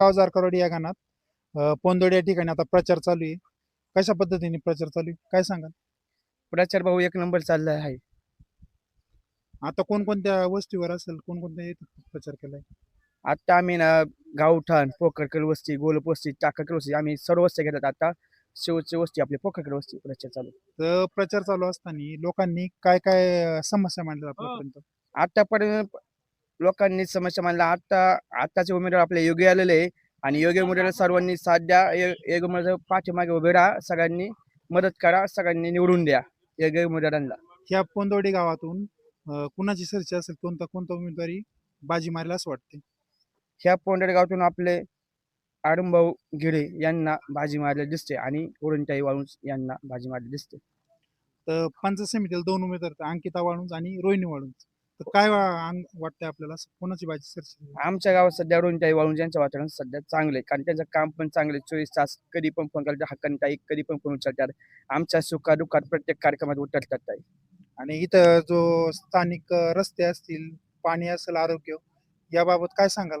गाव जारकरवाडी या गाणात पोंदोड या ठिकाणी आता प्रचार चालू आहे. कशा पद्धतीने प्रचार चालू आहे? काय सांगाल? प्रचार भाऊ एक नंबर चालला आहे. आता कोणकोणत्या वस्तीवर असेल? कोणकोणत्या इथं प्रचार केलाय? आता आम्ही ना गावठाण पोखरकर वस्ती गोलप वस्ती टाकाकर वस्ती आम्ही सर्व वस्ती घेतात. आता शेवटची वस्ती आपली पोखरकर वस्ती प्रचार चालू तर प्रचार चालू असताना लोकांनी काय काय समस्या मांडल्या आपल्यापर्यंत? आतापर्यंत लोकांनी समस्या मांडल्या. आता आताचे उमेदवार आपले योग्य आलेले आहे आणि योग्य उमेदवार सर्वांनी साथ द्या. योग्य उमेदवार पाठीमागे उभे राहा. सगळ्यांनी मदत करा. सगळ्यांनी निवडून द्या. योग्य उमेदवारांना. ह्या पोंदोडी गावातून कुणाची चर्चा असेल कोणता कोणता उमेदवारी बाजी मारेल असं वाटते ह्या पोंडेड गावातून आपले आडमभाऊ गिडे यांना बाजी मारले दिसते आणि उडणताई वाळूंज यांना बाजी मारली दिसते. तर पंचायत समितीला दोन उमेदवार अंकिता वाळुंज आणि रोहिणी वाळुंज. तर काय वाटतंय आपल्याला? कोणाची बाजी आहे? आमच्या गावात सध्या उडणताई वाळूंज यांचं वातावरण सध्या चांगलं आहे कारण त्यांचं काम पण चांगलं आहे चोवीस तास कधी पण फोन करतात. हक्कानी ताई कधी पण फोन उचलतात. आमच्या सुखा दुःखात प्रत्येक कार्यक्रमात उतरतात ताई. आणि इथं जो स्थानिक रस्ते असतील पाणी असेल आरोग्य याबाबत काय सांगाल?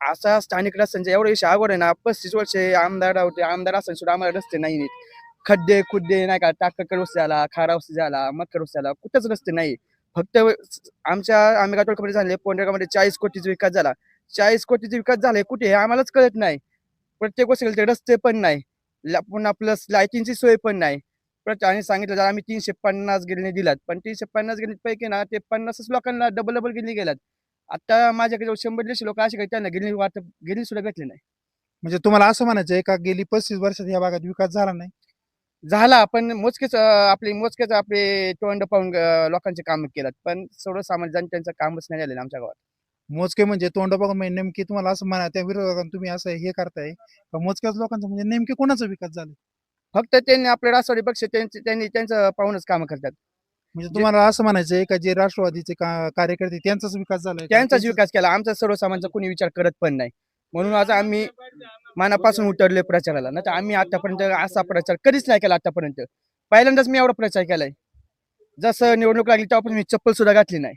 असा स्थानिक रस्त्यांचा एवढा विषय अवघड आहे ना पस्तीस वर्षे आमदार होते. आमदार असताना सुद्धा आम्हाला रस्ते नाही नीट खड्डे खुड्डे नाही का टाककर वस्ती झाला खारा वस्ती झाला मकर वस्ती झाला. कुठंच रस्ते नाही. फक्त आमच्या आम्ही गाठोडमध्ये झाले पोंढरगावमध्ये चाळीस कोटीचा विकास झाला. चाळीस कोटीचा विकास झालाय कुठे हे आम्हालाच कळत नाही. प्रत्येक गोष्टी रस्ते पण नाही. पुन्हा प्लस लाईटिंगची सोय पण नाही. आणि सांगितलं आम्ही तीनशे पन्नास गिरणी दिलात पण तीनशे पन्नास गिरणी पैकी ना ते पन्नासच लोकांना डबल डबल गिरणी गेल्यात. आता माझ्याकडे शंभर दीडशे लोक असे काही त्यांना गिरणी वाटप गिरणी सुद्धा घेतली नाही. म्हणजे तुम्हाला असं म्हणायचं आहे का गेली पस्तीस वर्षात या भागात विकास झाला नाही? झाला पण मोजकेच आपले मोजकेच आपले तोंड पाहून लोकांचे काम केलं. पण सर्वसामान्य जनतेचं कामच नाही झालेलं आमच्या गावात. मोजके म्हणजे तोंड बघून म्हणजे नेमकी तुम्हाला असं म्हणा त्या विरोधात तुम्ही असं हे करताय मोजक्याच लोकांचं म्हणजे नेमके कोणाचा विकास झाला फक्त त्यांनी आपले राष्ट्रवादी पक्ष त्यांचे त्यांनी त्यांचं पाहूनच काम करतात. म्हणजे तुम्हाला असं म्हणायचं आहे का जे राष्ट्रवादीचे कार्यकर्ते त्यांचाच विकास? त्यांचाच त्यांचंच- विकास केला. आमचा सर्वसामान्यांचा कोणी विचार करत पण नाही. म्हणून आज आम्ही मनापासून उतरले प्रचाराला. नाही आम्ही आतापर्यंत असा प्रचार कधीच नाही केला आतापर्यंत. पहिल्यांदाच मी एवढा प्रचार केलाय. जसं निवडणूक लागली तेव्हापासून मी चप्पल सुद्धा घातली नाही.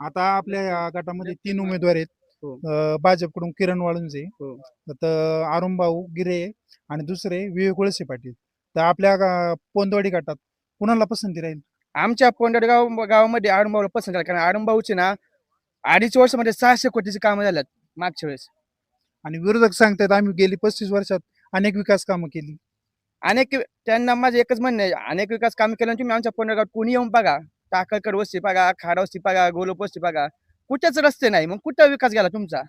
आता आपल्या गटामध्ये तीन उमेदवार आहेत. हो. भाजपकडून किरण वाळुंजे हो. तर अरुणभाऊ गिरे आणि दुसरे विवेक वळसे पाटील. तर आपल्या पोंदवाडी गटात कुणाला पसंती राहील? आमच्या पोंडरगाव गावामध्ये आडंबाऊला पसंत झाला कारण आडंबाऊचे ना अडीच वर्षामध्ये सहाशे कोटीची कामं झाल्यात मागच्या वेळेस. आणि विरोधक सांगतात आम्ही गेली पस्तीस वर्षात अनेक विकास कामं केली. अनेक त्यांना माझं एकच म्हणणं आहे अनेक विकास काम केलं तुम्ही आमच्या पोंडरगावात कोणी येऊन बघा टाकळकर वस्ती बघा खारा वस्ती बघा गोलोप वस्ती बघा कुठेच रस्ते नाही मग कुठं विकास गेला तुमचा?